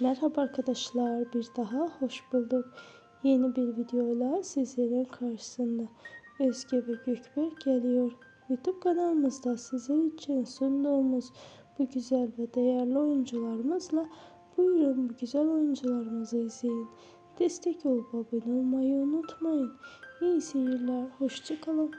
Merhaba arkadaşlar, bir daha hoş bulduk. Yeni bir videoyla sizlerin karşısında Özge ve Gökberk geliyor. YouTube kanalımızda sizler için sunduğumuz bu güzel ve değerli oyuncularımızla buyurun bu güzel oyuncularımızı izleyin. Destek olup abone olmayı unutmayın. İyi seyirler, hoşçakalın.